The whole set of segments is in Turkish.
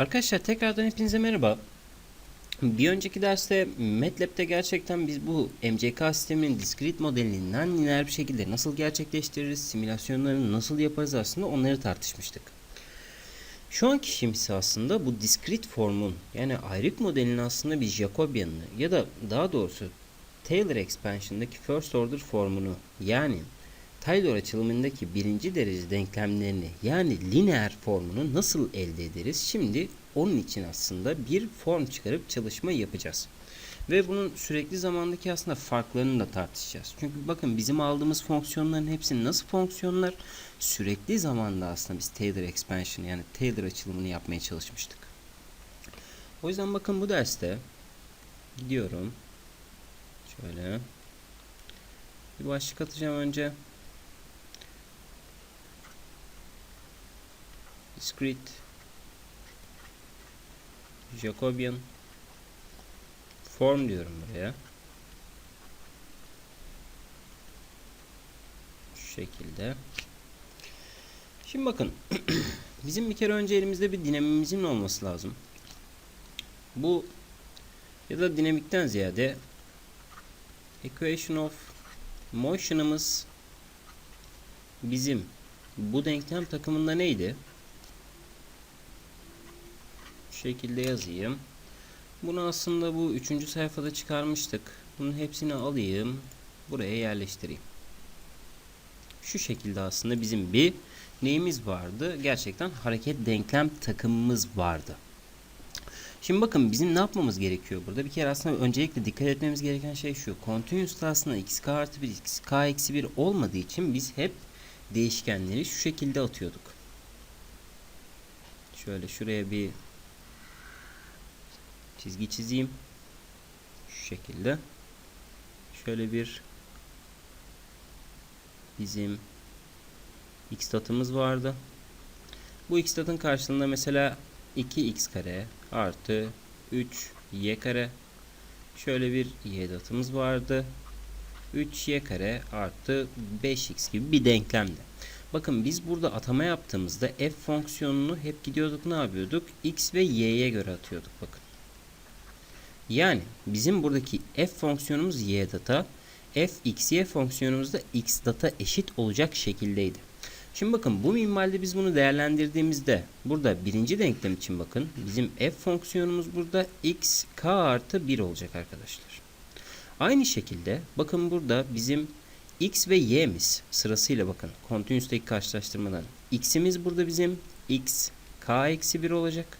Arkadaşlar tekrardan hepinize merhaba. Bir önceki derste MATLAB'de gerçekten biz bu MCK sisteminin discrete modelini lineer bir şekilde nasıl gerçekleştiririz, simülasyonlarını nasıl yaparız aslında onları tartışmıştık. Şu anki işimiz aslında bu discrete formun yani ayrık modelinin aslında bir Jacobian'ını ya da daha doğrusu Taylor expansion'daki first order formunu yani Taylor açılımındaki birinci derece denklemlerini yani lineer formunu nasıl elde ederiz? Şimdi onun için aslında bir form çıkarıp çalışma yapacağız. Ve bunun sürekli zamandaki aslında farklarını da tartışacağız. Çünkü bakın bizim aldığımız fonksiyonların hepsi nasıl fonksiyonlar? Sürekli zamanda aslında biz Taylor expansion yani Taylor açılımını yapmaya çalışmıştık. O yüzden bakın bu derste gidiyorum. Şöyle. Bir başlık atacağım önce. Discrete Jacobian form diyorum buraya. Şu şekilde. Şimdi bakın. bizim bir kere önce elimizde bir dinamimizin olması lazım. Bu ya da dinamikten ziyade equation of motion'ımız bizim bu denklem takımında neydi? Şekilde yazayım. Bunu aslında bu üçüncü sayfada çıkarmıştık. Bunun hepsini alayım. Buraya yerleştireyim. Şu şekilde aslında bizim bir neyimiz vardı? Gerçekten hareket denklem takımımız vardı. Şimdi bakın bizim ne yapmamız gerekiyor burada? Bir kere aslında öncelikle dikkat etmemiz gereken şey şu. Continuous'ta aslında xk artı 1, xk eksi 1 olmadığı için biz hep değişkenleri şu şekilde atıyorduk. Şöyle şuraya bir çizgi çizeyim. Şu şekilde. Şöyle bir bizim x datımız vardı. Bu x datın karşılığında mesela 2x kare artı 3y kare şöyle bir y datımız vardı. 3y kare artı 5x gibi bir denklemdi. Bakın biz burada atama yaptığımızda f fonksiyonunu hep gidiyorduk ne yapıyorduk? x ve y'ye göre atıyorduk bakın. Yani bizim buradaki f fonksiyonumuz y data, f x y fonksiyonumuz da x data eşit olacak şekildeydi. Şimdi bakın bu minvalde biz bunu değerlendirdiğimizde burada birinci denklem için bakın bizim f fonksiyonumuz burada x k artı 1 olacak arkadaşlar. Aynı şekilde bakın burada bizim x ve y'miz sırasıyla bakın continuous'taki karşılaştırmadan x'imiz burada bizim x k eksi 1 olacak.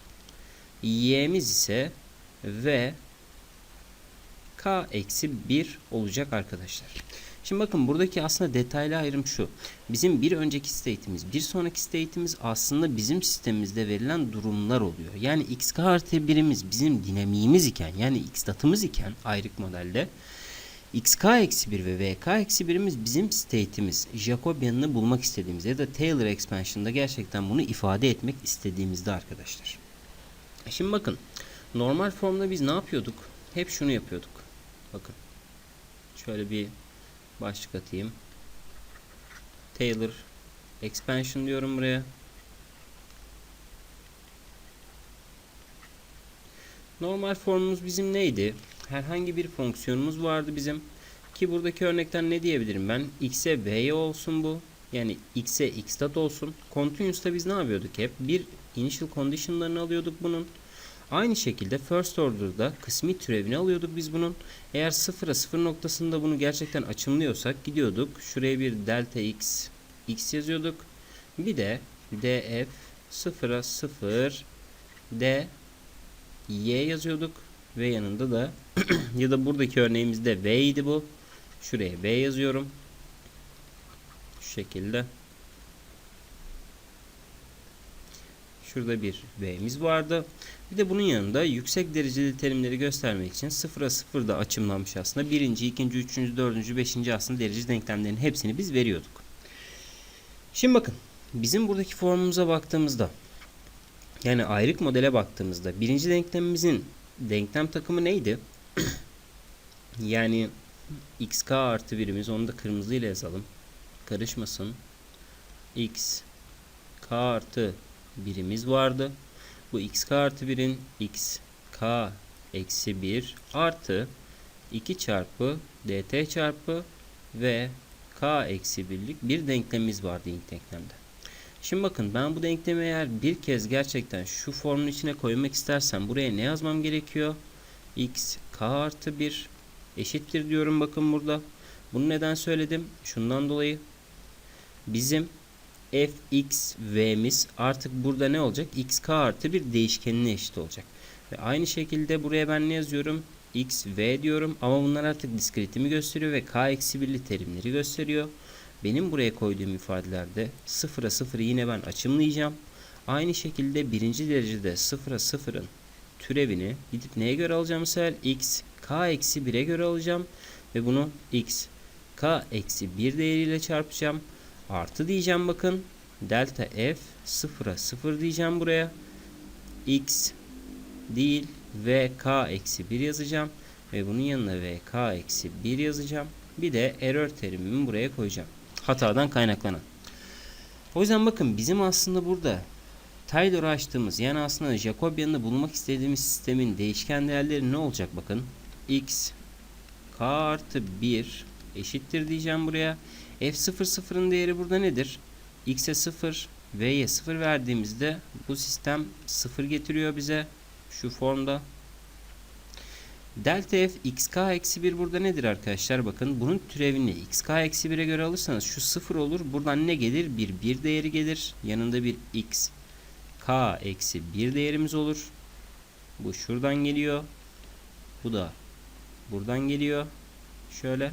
y'miz ise v k eksi 1 olacak arkadaşlar. Şimdi bakın buradaki aslında detaylı ayrım şu. Bizim bir önceki state'imiz, bir sonraki state'imiz aslında bizim sistemimizde verilen durumlar oluyor. Yani xk artı birimiz bizim dinamiğimiz iken yani x datımız iken ayrık modelde xk eksi 1 ve vk eksi 1'imiz bizim state'imiz. Jacobian'ını bulmak istediğimizde ya da Taylor expansion'da gerçekten bunu ifade etmek istediğimizde arkadaşlar. Şimdi bakın normal formda biz ne yapıyorduk? Hep şunu yapıyorduk. Bakın. Şöyle bir başlık atayım. Taylor expansion diyorum buraya. Normal formumuz bizim neydi? Herhangi bir fonksiyonumuz vardı bizim. Ki buradaki örnekten ne diyebilirim ben? x'e v'ye olsun bu. Yani x'e x dat olsun. Continuous'ta biz ne yapıyorduk hep? Bir initial condition'larını alıyorduk bunun. Aynı şekilde first order'da kısmi türevini alıyorduk biz bunun. Eğer sıfıra sıfır noktasında bunu gerçekten açımlıyorsak gidiyorduk. Şuraya bir delta x x yazıyorduk. Bir de df sıfıra sıfır d y yazıyorduk. Ve yanında da ya da buradaki örneğimizde v idi bu. Şuraya v yazıyorum. Şu şekilde. Şurada bir V'miz vardı. Bir de bunun yanında yüksek dereceli terimleri göstermek için sıfıra sıfırda açımlanmış aslında. Birinci, ikinci, üçüncü, dördüncü, beşinci aslında derece denklemlerin hepsini biz veriyorduk. Şimdi bakın. Bizim buradaki formumuza baktığımızda yani ayrık modele baktığımızda birinci denklemimizin denklem takımı neydi? yani xk artı birimiz onu da kırmızı ile yazalım. Karışmasın. x k artı birimiz vardı. bu xk artı 1'in xk eksi 1 artı 2 çarpı dt çarpı v k eksi 1'lik bir denklemimiz vardı ilk denklemde. Şimdi bakın ben bu denklemi eğer bir kez gerçekten şu formun içine koymak istersem buraya ne yazmam gerekiyor? x k artı 1 eşittir diyorum bakın burada. Bunu neden söyledim? Şundan dolayı bizim fx v'miz artık burada ne olacak? xk artı bir değişkenine eşit olacak. Ve aynı şekilde buraya ben ne yazıyorum? x v diyorum ama bunlar artık diskretimi gösteriyor ve k eksi 1'li terimleri gösteriyor. Benim buraya koyduğum ifadelerde sıfıra sıfırı yine ben açımlayacağım. Aynı şekilde birinci derecede sıfıra sıfırın türevini gidip neye göre alacağım sefer? x k eksi 1'e göre alacağım. Ve bunu x k eksi 1 değeriyle çarpacağım. Artı diyeceğim bakın. Delta f sıfıra sıfır diyeceğim buraya. x değil vk eksi 1 yazacağım. Ve bunun yanına vk eksi 1 yazacağım. Bir de error terimimi buraya koyacağım. Hatadan kaynaklanan. O yüzden bakın bizim aslında burada Taylor'ı açtığımız yani aslında Jacobian'ı bulmak istediğimiz sistemin değişken değerleri ne olacak bakın. x k artı 1 eşittir diyeceğim buraya. f00'ın değeri burada nedir? x'e 0 v'ye 0 verdiğimizde bu sistem 0 getiriyor bize şu formda. Delta f xk eksi 1 burada nedir arkadaşlar? Bakın bunun türevini xk eksi 1'e göre alırsanız şu 0 olur. Buradan ne gelir? Bir 1 değeri gelir. Yanında bir x k eksi 1 değerimiz olur. Bu şuradan geliyor. Bu da buradan geliyor. Şöyle.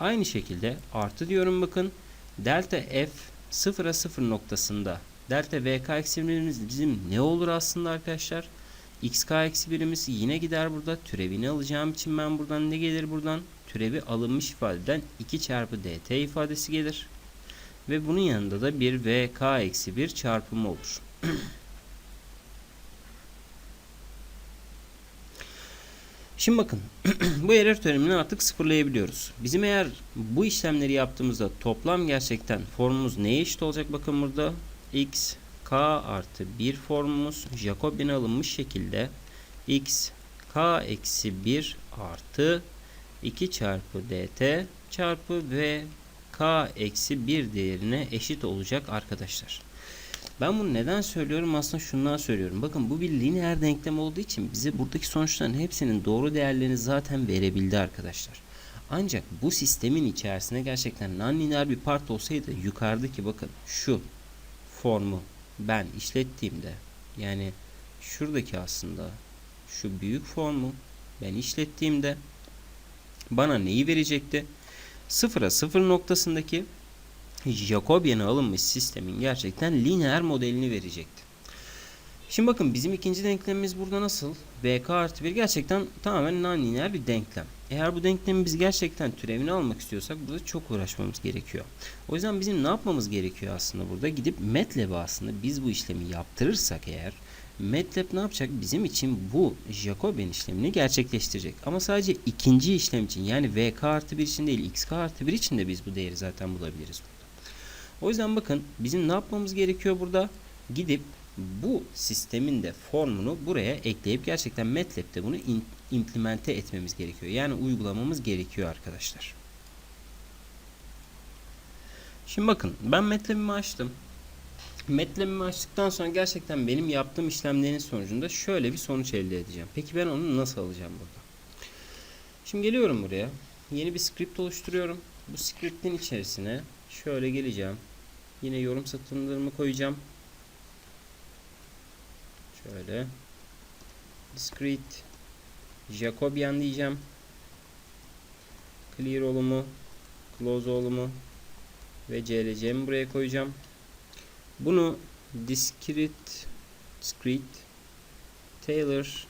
Aynı şekilde artı diyorum bakın. Delta f 0'a 0 noktasında delta vk eksi 1'imiz bizim ne olur aslında arkadaşlar? xk eksi 1'imiz yine gider burada. Türevini alacağım için ben buradan ne gelir buradan? Türevi alınmış ifadeden 2 çarpı dt ifadesi gelir. Ve bunun yanında da bir vk eksi 1 çarpımı olur. Şimdi bakın bu error terimini artık sıfırlayabiliyoruz. Bizim eğer bu işlemleri yaptığımızda toplam gerçekten formumuz neye eşit olacak? Bakın burada x k artı 1 formumuz Jacobian alınmış şekilde x k eksi 1 artı 2 çarpı dt çarpı v k eksi 1 değerine eşit olacak arkadaşlar. Ben bunu neden söylüyorum? Aslında şundan söylüyorum. Bakın bu bir lineer denklem olduğu için bize buradaki sonuçların hepsinin doğru değerlerini zaten verebildi arkadaşlar. Ancak bu sistemin içerisinde gerçekten non-lineer bir part olsaydı yukarıdaki bakın şu formu ben işlettiğimde yani şuradaki aslında şu büyük formu ben işlettiğimde bana neyi verecekti? Sıfıra sıfır noktasındaki Jacobian'a alınmış sistemin gerçekten lineer modelini verecekti. Şimdi bakın bizim ikinci denklemimiz burada nasıl? VK artı 1 gerçekten tamamen non-lineer bir denklem. Eğer bu denklemi biz gerçekten türevini almak istiyorsak burada çok uğraşmamız gerekiyor. O yüzden bizim ne yapmamız gerekiyor aslında burada? Gidip MATLAB'e aslında biz bu işlemi yaptırırsak eğer MATLAB ne yapacak? Bizim için bu Jacobian işlemini gerçekleştirecek. Ama sadece ikinci işlem için yani VK artı 1 için değil XK artı 1 için de biz bu değeri zaten bulabiliriz. O yüzden bakın bizim ne yapmamız gerekiyor burada? Gidip bu sistemin de formunu buraya ekleyip gerçekten MATLAB'de bunu implemente etmemiz gerekiyor. Yani uygulamamız gerekiyor arkadaşlar. Şimdi bakın ben MATLAB'imi açtım. MATLAB'imi açtıktan sonra gerçekten benim yaptığım işlemlerin sonucunda şöyle bir sonuç elde edeceğim. Peki ben onu nasıl alacağım burada? Şimdi geliyorum buraya. Yeni bir script oluşturuyorum. Bu script'in içerisine şöyle geleceğim. Yine yorum satırlarımı koyacağım. Şöyle. Discrete Jacobian diyeceğim. Clear olumu, close olumu ve CLC'mi buraya koyacağım. Bunu discrete discrete Taylor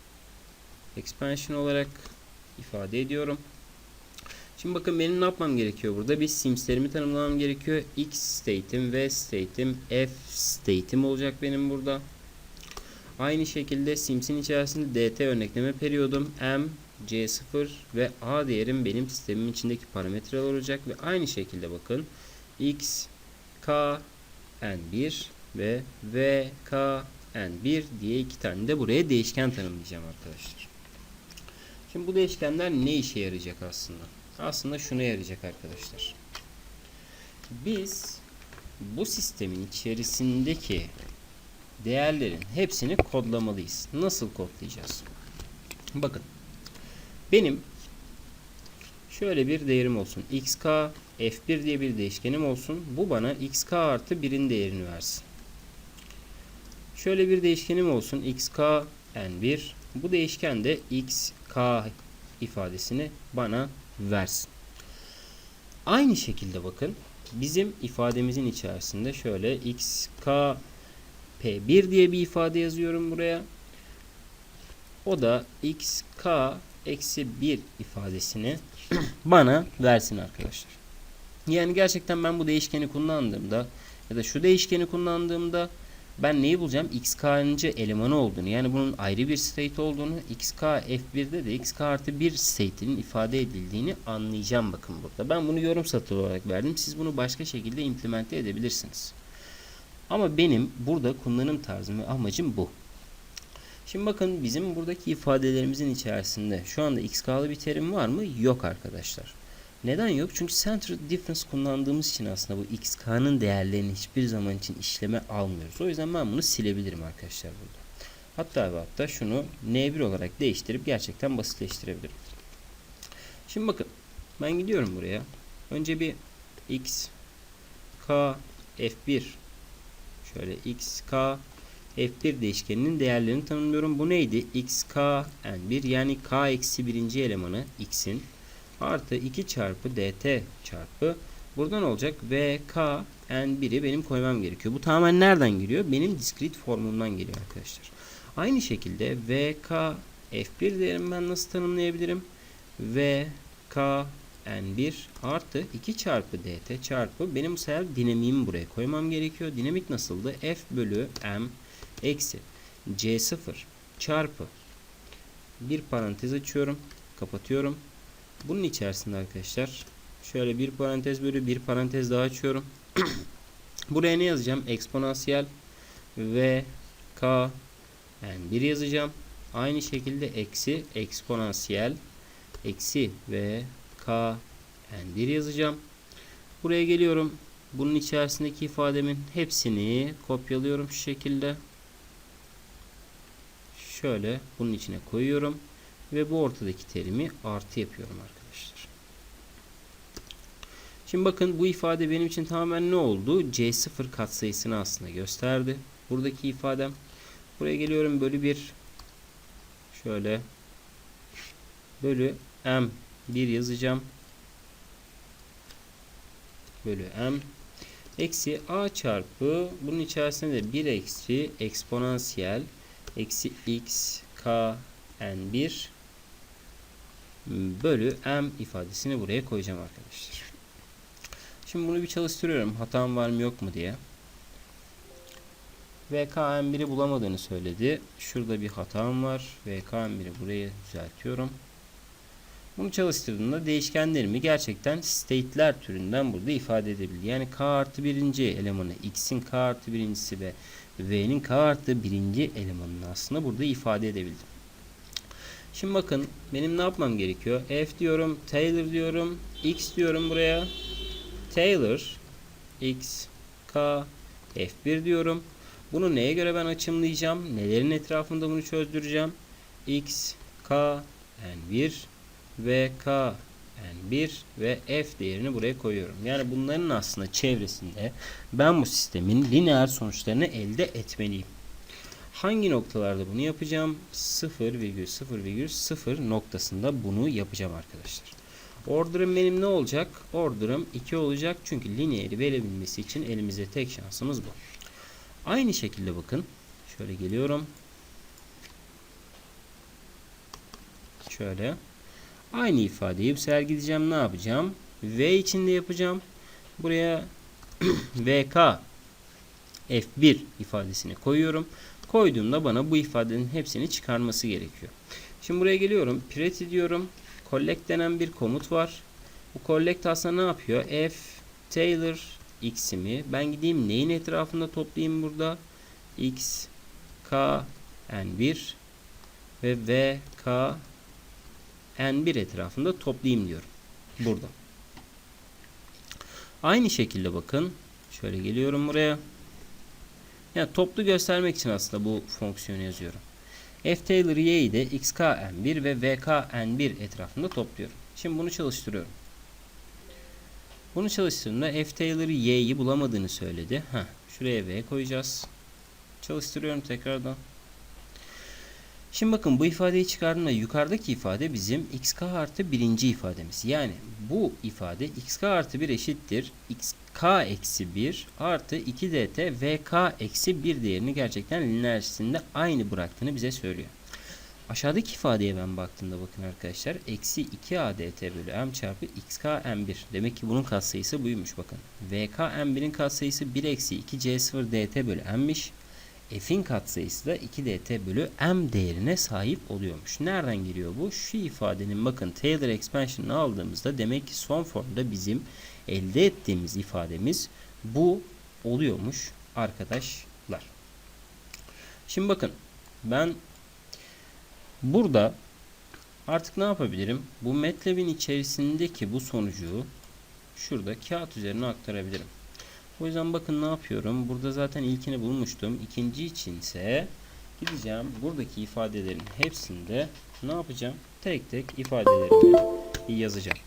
expansion olarak ifade ediyorum. Şimdi bakın benim ne yapmam gerekiyor burada? Bir simslerimi tanımlamam gerekiyor. X state'im, V state'im, F state'im olacak benim burada. Aynı şekilde simsin içerisinde dt örnekleme periyodum m, c0 ve a değerim benim sistemin içindeki parametreler olacak ve aynı şekilde bakın x, k, n1 ve v, k, n1 diye iki tane de buraya değişken tanımlayacağım arkadaşlar. Şimdi bu değişkenler ne işe yarayacak aslında? Aslında şuna yarayacak arkadaşlar. Biz bu sistemin içerisindeki değerlerin hepsini kodlamalıyız. Nasıl kodlayacağız? Bakın. Benim şöyle bir değerim olsun. xk f1 diye bir değişkenim olsun. Bu bana xk artı 1'in değerini versin. Şöyle bir değişkenim olsun. xk n1. Bu değişken de xk ifadesini bana versin. Aynı şekilde bakın bizim ifademizin içerisinde şöyle xk p1 diye bir ifade yazıyorum buraya. O da xk eksi 1 ifadesini bana versin arkadaşlar. Yani gerçekten ben bu değişkeni kullandığımda ya da şu değişkeni kullandığımda ben neyi bulacağım? xk'ncı elemanı olduğunu yani bunun ayrı bir state olduğunu xk f1'de de xk artı 1 state'inin ifade edildiğini anlayacağım bakın burada. Ben bunu yorum satır olarak verdim. Siz bunu başka şekilde implemente edebilirsiniz. Ama benim burada kullanım tarzım ve amacım bu. Şimdi bakın bizim buradaki ifadelerimizin içerisinde şu anda xk'lı bir terim var mı? Yok arkadaşlar. Neden yok? Çünkü center difference kullandığımız için aslında bu xk'nın değerlerini hiçbir zaman için işleme almıyoruz. O yüzden ben bunu silebilirim arkadaşlar burada. Hatta ve hatta şunu n1 olarak değiştirip gerçekten basitleştirebilirim. Şimdi bakın ben gidiyorum buraya. Önce bir x k f1 şöyle x k f1 değişkeninin değerlerini tanımlıyorum. Bu neydi? x k n1 yani k eksi birinci elemanı x'in artı 2 çarpı dt çarpı buradan olacak vk n1'i benim koymam gerekiyor. Bu tamamen nereden geliyor? Benim discrete formumdan geliyor arkadaşlar. Aynı şekilde vk f1 değerimi ben nasıl tanımlayabilirim? vk n1 artı 2 çarpı dt çarpı benim bu sefer dinamiğimi buraya koymam gerekiyor. Dinamik nasıldı? f bölü m eksi c0 çarpı bir parantez açıyorum kapatıyorum bunun içerisinde arkadaşlar şöyle bir parantez bölü bir parantez daha açıyorum. Buraya ne yazacağım? Eksponansiyel v k yani 1 yazacağım. Aynı şekilde eksi eksponansiyel eksi v k yani 1 yazacağım. Buraya geliyorum. Bunun içerisindeki ifademin hepsini kopyalıyorum şu şekilde. Şöyle bunun içine koyuyorum ve bu ortadaki terimi artı yapıyorum arkadaşlar. Şimdi bakın bu ifade benim için tamamen ne oldu? C0 katsayısını aslında gösterdi. Buradaki ifadem. Buraya geliyorum bölü 1 şöyle bölü m 1 yazacağım. Bölü m eksi a çarpı bunun içerisinde de 1 eksi eksponansiyel eksi x k n1 bölü m ifadesini buraya koyacağım arkadaşlar. Şimdi bunu bir çalıştırıyorum. Hatam var mı yok mu diye. VKM1'i bulamadığını söyledi. Şurada bir hatam var. VKM1'i buraya düzeltiyorum. Bunu çalıştırdığımda değişkenlerimi gerçekten state'ler türünden burada ifade edebilir. Yani k artı birinci elemanı x'in k artı birincisi ve v'nin k artı birinci elemanını aslında burada ifade edebildim. Şimdi bakın benim ne yapmam gerekiyor? F diyorum, Taylor diyorum, X diyorum buraya. Taylor, X, K, F1 diyorum. Bunu neye göre ben açımlayacağım? Nelerin etrafında bunu çözdüreceğim? X, K, N1 ve K, N1 ve F değerini buraya koyuyorum. Yani bunların aslında çevresinde ben bu sistemin lineer sonuçlarını elde etmeliyim. Hangi noktalarda bunu yapacağım? 0,0,0 noktasında bunu yapacağım arkadaşlar. Order'ım benim ne olacak? Order'ım 2 olacak. Çünkü lineeri verebilmesi için elimizde tek şansımız bu. Aynı şekilde bakın. Şöyle geliyorum. Şöyle. Aynı ifadeyi gideceğim. Ne yapacağım? V içinde yapacağım. Buraya VK F1 ifadesini koyuyorum. Koyduğumda bana bu ifadenin hepsini çıkarması gerekiyor. Şimdi buraya geliyorum. Pretty diyorum. Collect denen bir komut var. Bu collect aslında ne yapıyor? F Taylor x'imi ben gideyim neyin etrafında toplayayım burada? x K N1 ve V K N1 etrafında toplayayım diyorum. Burada. Aynı şekilde bakın. Şöyle geliyorum buraya. Yani toplu göstermek için aslında bu fonksiyonu yazıyorum. F Taylor Y'yi de XKN1 ve VKN1 etrafında topluyorum. Şimdi bunu çalıştırıyorum. Bunu çalıştırdığımda F Taylor Y'yi bulamadığını söyledi. Heh, şuraya V koyacağız. Çalıştırıyorum tekrardan. Şimdi bakın bu ifadeyi çıkardığımda yukarıdaki ifade bizim xk artı birinci ifademiz. Yani bu ifade xk artı 1 eşittir xk eksi 1 artı 2 dt vk eksi 1 değerini gerçekten lineersinde aynı bıraktığını bize söylüyor. Aşağıdaki ifadeye ben baktığımda bakın arkadaşlar eksi 2 adt bölü m çarpı xk m1 demek ki bunun katsayısı buymuş bakın. vk m1'in katsayısı 1 eksi 2 c0 dt bölü m'miş f'in katsayısı da 2dt bölü m değerine sahip oluyormuş. Nereden geliyor bu? Şu ifadenin bakın Taylor expansion'ını aldığımızda demek ki son formda bizim elde ettiğimiz ifademiz bu oluyormuş arkadaşlar. Şimdi bakın ben burada artık ne yapabilirim? Bu MATLAB'in içerisindeki bu sonucu şurada kağıt üzerine aktarabilirim. O yüzden bakın ne yapıyorum. Burada zaten ilkini bulmuştum. İkinci içinse gideceğim. Buradaki ifadelerin hepsinde ne yapacağım? Tek tek ifadelerimi yazacağım.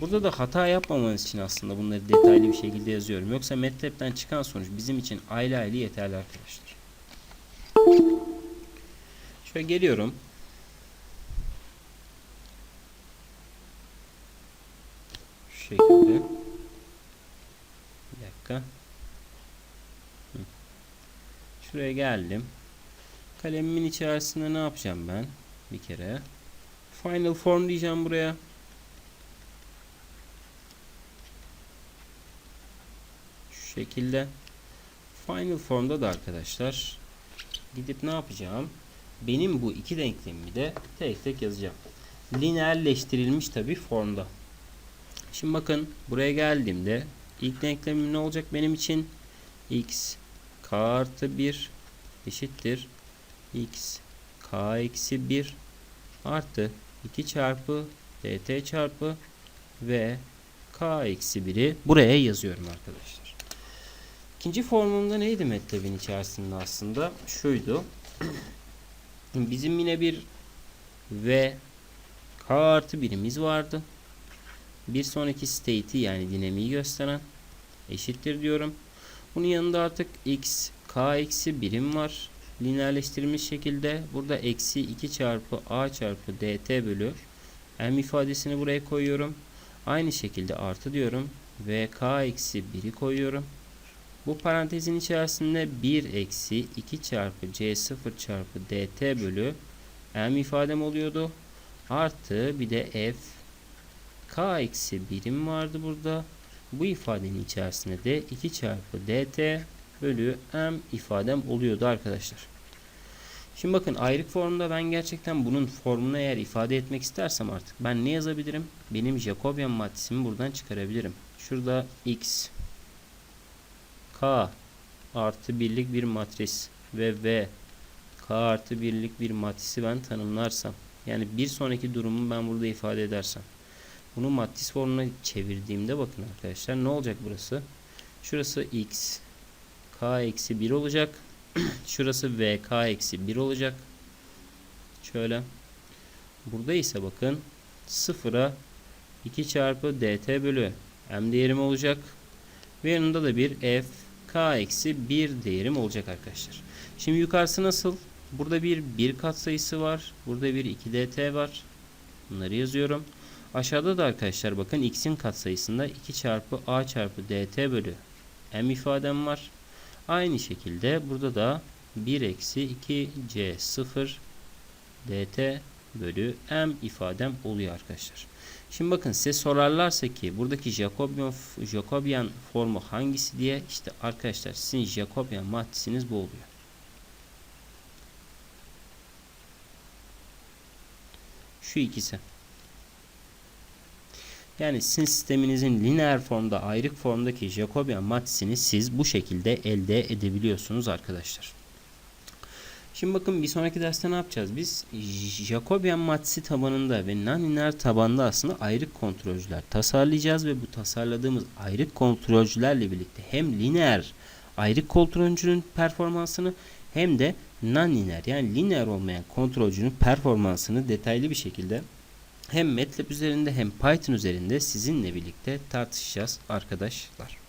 Burada da hata yapmamanız için aslında bunları detaylı bir şekilde yazıyorum. Yoksa MATLAB'den çıkan sonuç bizim için aile aile yeterli arkadaşlar. Şöyle geliyorum. Şuraya geldim. Kalemimin içerisinde ne yapacağım ben? Bir kere. Final form diyeceğim buraya. Şu şekilde. Final formda da arkadaşlar gidip ne yapacağım? Benim bu iki denklemimi de tek tek yazacağım. Lineerleştirilmiş tabi formda. Şimdi bakın buraya geldiğimde ilk denklemim ne olacak benim için? x k artı 1 eşittir x k eksi 1 artı 2 çarpı dt çarpı v k eksi 1'i buraya yazıyorum arkadaşlar. İkinci formumda neydi MATLAB'in içerisinde aslında? Şuydu. Bizim yine bir v k artı birimiz vardı. Bir sonraki state'i yani dinamiği gösteren eşittir diyorum. Bunun yanında artık x k eksi birim var. Lineerleştirilmiş şekilde burada eksi 2 çarpı a çarpı dt bölü m ifadesini buraya koyuyorum. Aynı şekilde artı diyorum. ve k eksi 1'i koyuyorum. Bu parantezin içerisinde 1 eksi 2 çarpı c0 çarpı dt bölü m ifadem oluyordu. Artı bir de f k eksi birim vardı burada. Bu ifadenin içerisinde de 2 çarpı dt bölü m ifadem oluyordu arkadaşlar. Şimdi bakın ayrık formda ben gerçekten bunun formunu eğer ifade etmek istersem artık ben ne yazabilirim? Benim Jacobian matrisimi buradan çıkarabilirim. Şurada x k artı birlik bir matris ve v k artı birlik bir matrisi ben tanımlarsam yani bir sonraki durumu ben burada ifade edersem bunu matris formuna çevirdiğimde bakın arkadaşlar ne olacak burası? Şurası x k eksi 1 olacak. Şurası v k eksi 1 olacak. Şöyle. Burada ise bakın sıfıra 2 çarpı dt bölü m değerim olacak. Ve yanında da bir f k eksi 1 değerim olacak arkadaşlar. Şimdi yukarısı nasıl? Burada bir 1 katsayısı var. Burada bir 2 dt var. Bunları yazıyorum. Aşağıda da arkadaşlar bakın x'in katsayısında 2 çarpı a çarpı dt bölü m ifadem var. Aynı şekilde burada da 1 eksi 2 c 0 dt bölü m ifadem oluyor arkadaşlar. Şimdi bakın size sorarlarsa ki buradaki Jacobian, Jacobian formu hangisi diye işte arkadaşlar sizin Jacobian matrisiniz bu oluyor. Şu ikisi. Yani sizin sisteminizin lineer formda ayrık formdaki Jacobian matrisini siz bu şekilde elde edebiliyorsunuz arkadaşlar. Şimdi bakın bir sonraki derste ne yapacağız? Biz Jacobian matrisi tabanında ve non-linear tabanda aslında ayrık kontrolcüler tasarlayacağız ve bu tasarladığımız ayrık kontrolcülerle birlikte hem lineer ayrık kontrolcünün performansını hem de non-linear yani lineer olmayan kontrolcünün performansını detaylı bir şekilde hem MATLAB üzerinde hem Python üzerinde sizinle birlikte tartışacağız arkadaşlar.